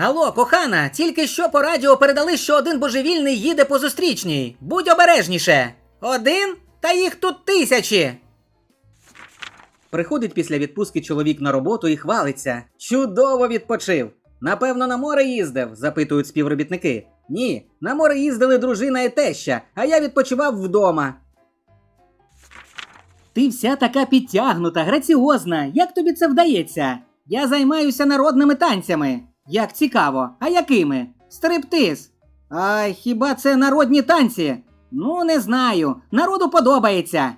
Алло, кохана, тільки що по радіо передали, що один божевільний їде по зустрічній. Будь обережніше. Один? Та їх тут тисячі. Приходить після відпустки чоловік на роботу і хвалиться. Чудово відпочив. Напевно, на море їздив, запитують співробітники. Ні, на море їздили дружина і теща, а я відпочивав вдома. Ти вся така підтягнута, граціозна. Як тобі це вдається? Я займаюся народними танцями. Як цікаво, а якими? Стриптиз. А хіба це народні танці? Ну, не знаю. Народу подобається.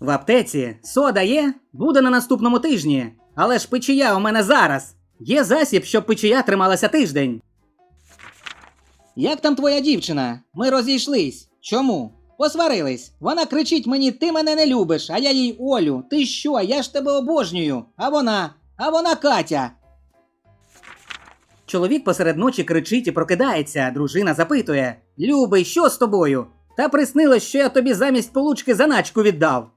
В аптеці сода є, буде на наступному тижні. Але ж печія у мене зараз. Є засіб, щоб печія трималася тиждень. Як там твоя дівчина? Ми розійшлись. Чому? Посварились. Вона кричить мені: ти мене не любиш, а я їй Олю. Ти що? Я ж тебе обожнюю. А вона, а вона Катя. Чоловік посеред ночі кричить і прокидається. Дружина запитує: Любий, що з тобою? Та приснилось, що я тобі замість получки заначку віддав.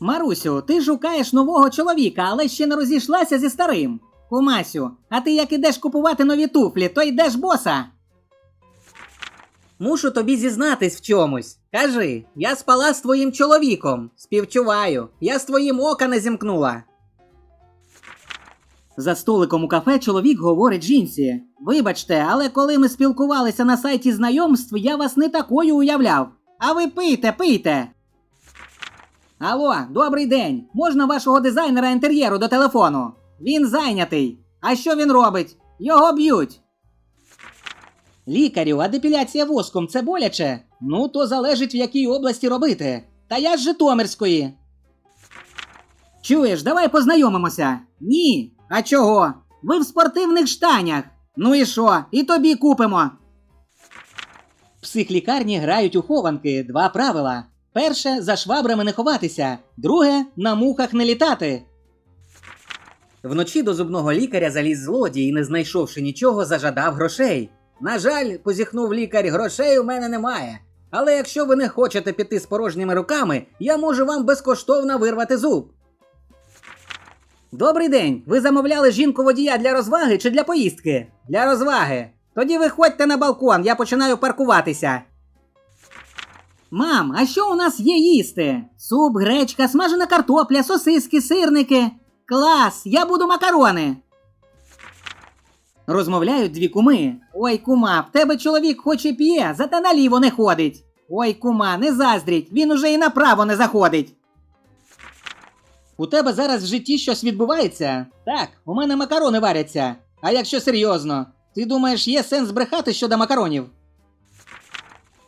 Марусю, ти шукаєш нового чоловіка, але ще не розійшлася зі старим. Кумасю, а ти як ідеш купувати нові туфлі, то йдеш боса. Мушу тобі зізнатись в чомусь. Кажи, я спала з твоїм чоловіком. Співчуваю, я з твоїм ока не зімкнула. За столиком у кафе чоловік говорить жінці: Вибачте, але коли ми спілкувалися на сайті знайомств, я вас не такою уявляв. А ви пийте, пийте. Алло, добрий день. Можна вашого дизайнера інтер'єру до телефону? Він зайнятий. А що він робить? Його б'ють. Лікарю, а депіляція воском це боляче? Ну, то залежить в якій області робити. Та я з Житомирської. Чуєш, давай познайомимося. Ні. А чого? Ви в спортивних штанях. Ну і що? І тобі купимо. Психлікарні грають у хованки два правила. Перше за швабрами не ховатися, друге на мухах не літати. Вночі до зубного лікаря заліз злодій і, не знайшовши нічого, зажадав грошей. На жаль, позіхнув лікар, грошей у мене немає. Але якщо ви не хочете піти з порожніми руками, я можу вам безкоштовно вирвати зуб. Добрий день. Ви замовляли жінку водія для розваги чи для поїздки? Для розваги. Тоді виходьте на балкон, я починаю паркуватися. Мам, а що у нас є їсти? Суп, гречка, смажена картопля, сосиски, сирники. Клас, я буду макарони. Розмовляють дві куми. Ой, кума, в тебе чоловік хоч і п'є, зате наліво не ходить. Ой, кума, не заздріть, він уже і направо не заходить. У тебе зараз в житті щось відбувається? Так, у мене макарони варяться. А якщо серйозно, ти думаєш, є сенс брехати щодо макаронів?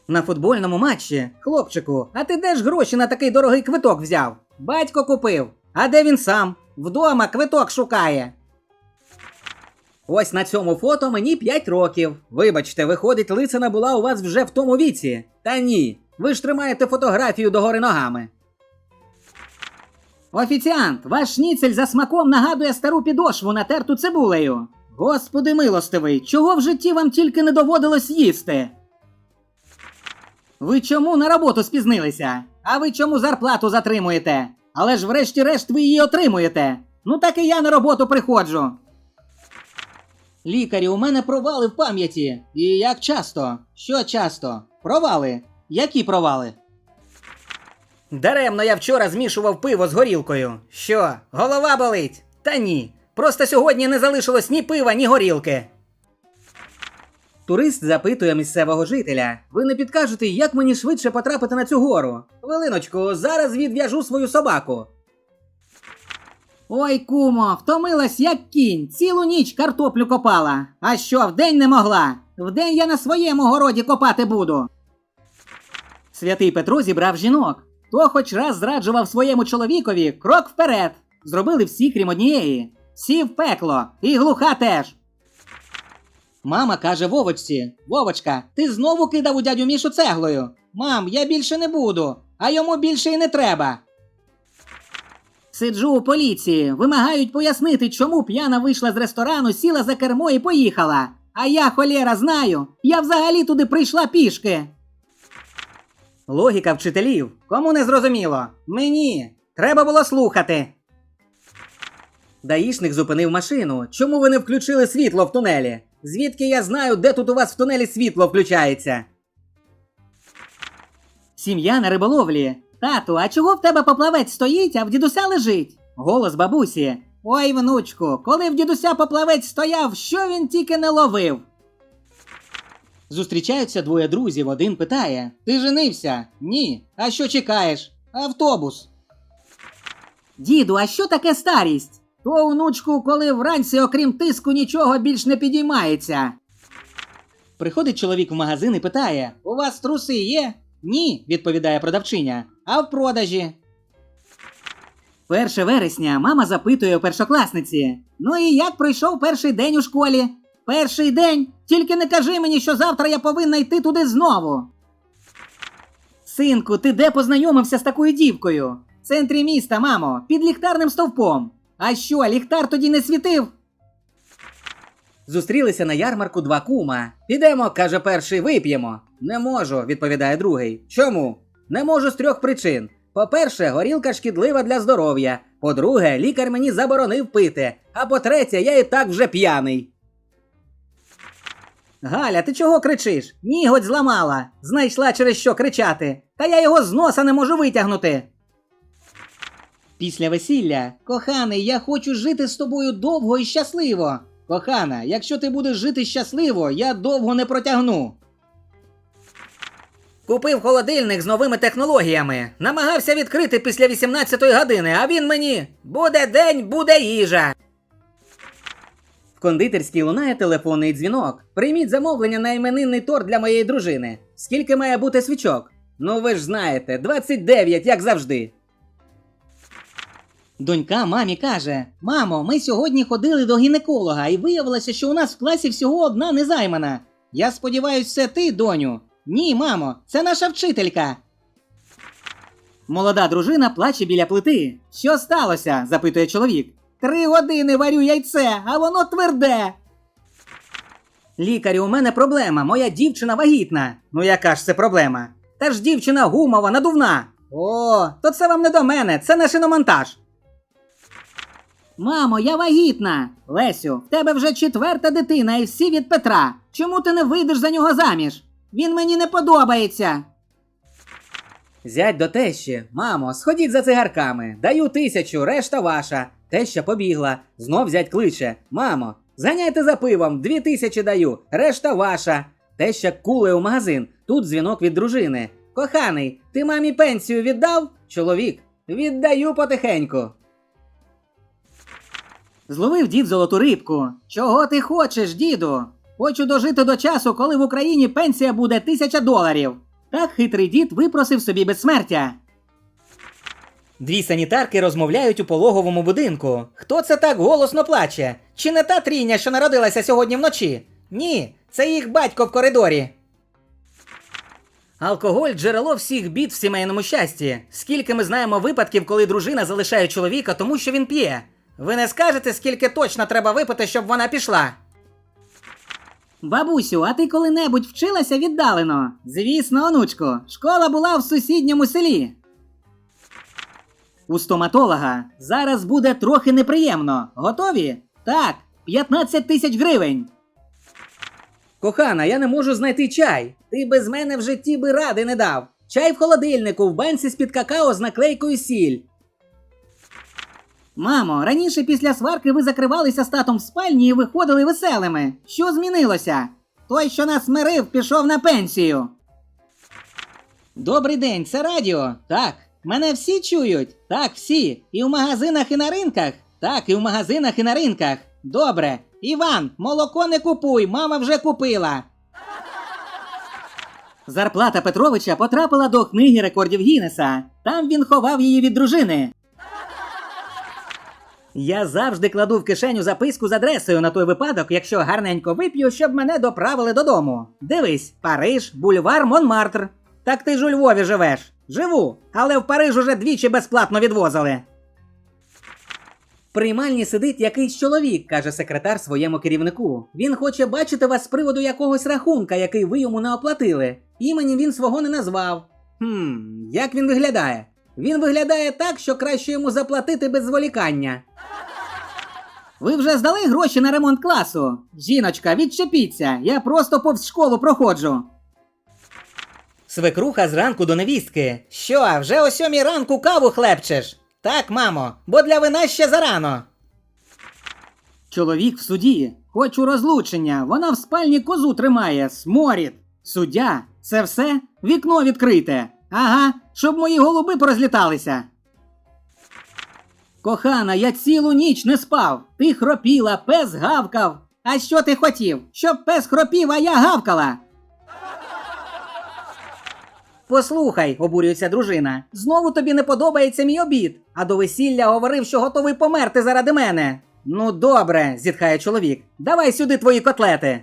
На футбольному матчі, хлопчику, а ти де ж гроші на такий дорогий квиток взяв? Батько купив. А де він сам? Вдома квиток шукає. Ось на цьому фото мені 5 років. Вибачте, виходить, лицина була у вас вже в тому віці. Та ні, ви ж тримаєте фотографію догори ногами. Офіціант, ваш шніцель за смаком нагадує стару підошву натерту цибулею. Господи милостивий, чого в житті вам тільки не доводилось їсти? Ви чому на роботу спізнилися? А ви чому зарплату затримуєте? Але ж врешті-решт ви її отримуєте. Ну так і я на роботу приходжу. Лікарі, у мене провали в пам'яті. І як часто? Що часто? Провали? Які провали? Даремно я вчора змішував пиво з горілкою. Що, голова болить? Та ні. Просто сьогодні не залишилось ні пива, ні горілки. Турист запитує місцевого жителя: Ви не підкажете, як мені швидше потрапити на цю гору? Хвилиночку, зараз відв'яжу свою собаку. Ой, кумо, втомилась як кінь, цілу ніч картоплю копала. А що, вдень не могла? Вдень я на своєму городі копати буду. Святий Петро зібрав жінок. Хто хоч раз зраджував своєму чоловікові крок вперед. Зробили всі, крім однієї. Всі в пекло, і глуха теж. Мама каже Вовочці: Вовочка, ти знову кидав у дядю Мішу цеглою. Мам, я більше не буду, а йому більше і не треба. Сиджу у поліції, вимагають пояснити, чому п'яна вийшла з ресторану, сіла за кермо і поїхала. А я, холєра, знаю, я взагалі туди прийшла пішки. Логіка вчителів. Кому не зрозуміло? Мені. Треба було слухати. Даїшник зупинив машину. Чому ви не включили світло в тунелі? Звідки я знаю, де тут у вас в тунелі світло включається? Сім'я на риболовлі. Тату, а чого в тебе поплавець стоїть, а в дідуся лежить? Голос бабусі. Ой, внучку, коли в дідуся поплавець стояв, що він тільки не ловив. Зустрічаються двоє друзів. Один питає: Ти женився? Ні. А що чекаєш? Автобус. Діду, а що таке старість? То, внучку, коли вранці, окрім тиску, нічого більш не підіймається. Приходить чоловік в магазин і питає: У вас труси є? Ні, відповідає продавчиня. А в продажі. 1 вересня мама запитує у першокласниці: Ну і як пройшов перший день у школі? Перший день? Тільки не кажи мені, що завтра я повинна йти туди знову. Синку, ти де познайомився з такою дівкою? В центрі міста, мамо, під ліхтарним стовпом. А що, ліхтар тоді не світив? Зустрілися на ярмарку два кума. Підемо, каже перший, вип'ємо. Не можу, відповідає другий. Чому? Не можу з трьох причин. По-перше, горілка шкідлива для здоров'я. По-друге, лікар мені заборонив пити. А по-третє, я і так вже п'яний. Галя, ти чого кричиш? Ніготь зламала. Знайшла через що кричати. Та я його з носа не можу витягнути. Після весілля, коханий, я хочу жити з тобою довго і щасливо. Кохана, якщо ти будеш жити щасливо, я довго не протягну. Купив холодильник з новими технологіями. Намагався відкрити після 18-ї години, а він мені буде день, буде їжа. Кондитерській лунає телефонний дзвінок. Прийміть замовлення на іменинний торт для моєї дружини. Скільки має бути свічок? Ну ви ж знаєте, 29, як завжди. Донька мамі каже: Мамо, ми сьогодні ходили до гінеколога, і виявилося, що у нас в класі всього одна незаймана. Я сподіваюся, це ти, доню. Ні, мамо, це наша вчителька. Молода дружина плаче біля плити. Що сталося? запитує чоловік. Три години варю яйце, а воно тверде. Лікарю, у мене проблема. Моя дівчина вагітна. Ну яка ж це проблема? Та ж дівчина гумова, надувна. О, то це вам не до мене, це на шиномонтаж. Мамо, я вагітна. Лесю, в тебе вже четверта дитина і всі від Петра. Чому ти не вийдеш за нього заміж? Він мені не подобається. Зять до тещі. Мамо, сходіть за цигарками. Даю тисячу, решта ваша. Теща побігла. Знов зять кличе. Мамо, зганяйте за пивом, дві тисячі даю, решта ваша. Теща куле у магазин. Тут дзвінок від дружини. Коханий, ти мамі пенсію віддав? Чоловік, віддаю потихеньку. Зловив дід золоту рибку. Чого ти хочеш, діду? Хочу дожити до часу, коли в Україні пенсія буде тисяча доларів. Так хитрий дід випросив собі безсмертя. Дві санітарки розмовляють у пологовому будинку. Хто це так голосно плаче? Чи не та трійня, що народилася сьогодні вночі? Ні, це їх батько в коридорі. Алкоголь джерело всіх бід в сімейному щасті. Скільки ми знаємо випадків, коли дружина залишає чоловіка, тому що він п'є. Ви не скажете, скільки точно треба випити, щоб вона пішла? Бабусю, а ти коли-небудь вчилася віддалено? Звісно, онучко, школа була в сусідньому селі. У стоматолога зараз буде трохи неприємно. Готові? Так, 15 тисяч гривень. Кохана, я не можу знайти чай. Ти без мене в житті би ради не дав. Чай в холодильнику, в банці з-під какао з наклейкою сіль. Мамо, раніше після сварки ви закривалися з татом в спальні і виходили веселими. Що змінилося? Той, що нас мирив, пішов на пенсію. Добрий день, це радіо. Так. Мене всі чують? Так, всі. І в магазинах, і на ринках? Так, і в магазинах, і на ринках. Добре. Іван, молоко не купуй, мама вже купила. Зарплата Петровича потрапила до книги рекордів Гіннеса. Там він ховав її від дружини. Я завжди кладу в кишеню записку з адресою на той випадок, якщо гарненько вип'ю, щоб мене доправили додому. Дивись, Париж, бульвар Монмартр. Так ти ж у Львові живеш. Живу, але в Париж уже двічі безплатно відвозили. В приймальні сидить якийсь чоловік, каже секретар своєму керівнику. Він хоче бачити вас з приводу якогось рахунка, який ви йому не оплатили. Імені він свого не назвав. Хм, як він виглядає? Він виглядає так, що краще йому заплатити без зволікання. Ви вже здали гроші на ремонт класу? Жіночка, відчепіться, я просто повз школу проходжу. Свекруха зранку до невістки. Що, вже о сьомій ранку каву хлебчеш? Так, мамо, бо для вина ще зарано. Чоловік в суді. Хочу розлучення. Вона в спальні козу тримає, сморід. Суддя, це все? Вікно відкрите. Ага, щоб мої голуби порозліталися. Кохана, я цілу ніч не спав. Ти хропіла, пес гавкав. А що ти хотів? Щоб пес хропів, а я гавкала. Послухай, обурюється дружина. Знову тобі не подобається мій обід, а до весілля говорив, що готовий померти заради мене. Ну добре, зітхає чоловік. Давай сюди твої котлети.